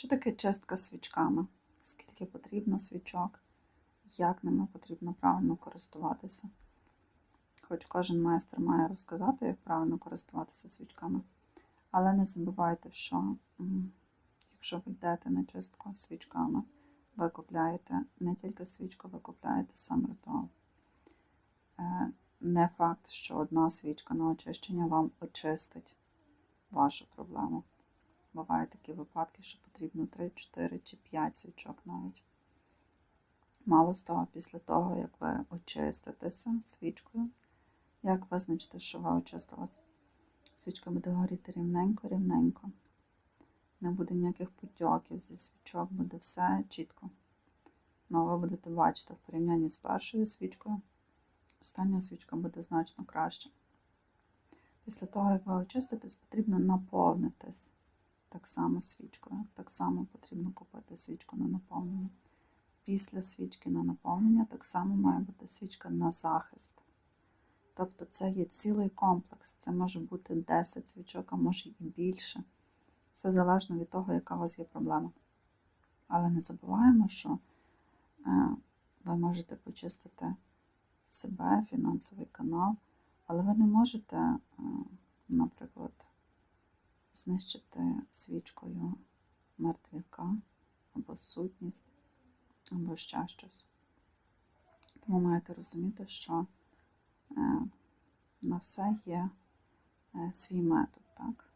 Що таке чистка свічками? Скільки потрібно свічок? Як ними потрібно правильно користуватися? Хоч кожен майстер має розказати, як правильно користуватися свічками. Але не забувайте, що якщо ви йдете на чистку свічками, ви купляєте не тільки свічку, ви купляєте сам ритуал. Е, Не факт, що одна свічка на очищення вам очистить вашу проблему. Бувають такі випадки, що потрібно 3, 4 чи 5 свічок навіть. Мало з того, після того, як ви очиститеся свічкою, як визначите, що ви очистилась, свічка буде горіти рівненько-рівненько. Не буде ніяких потьоків зі свічок, буде все чітко. Ну, ви будете бачити в порівнянні з першою свічкою, остання свічка буде значно краще. Після того, як ви очиститесь, потрібно наповнитись так само свічкою. Так само потрібно купити свічку на наповнення. Після свічки на наповнення так само має бути свічка на захист. Тобто це є цілий комплекс. Це може бути 10 свічок, а може і більше. Все залежно від того, яка у вас є проблема. Але не забуваємо, що е, ви можете почистити себе, фінансовий канал, але ви не можете, е, наприклад, знищити свічкою мертвяка або сутність, або ще щось. Тому маєте розуміти, що е, на все є е, свій метод, так?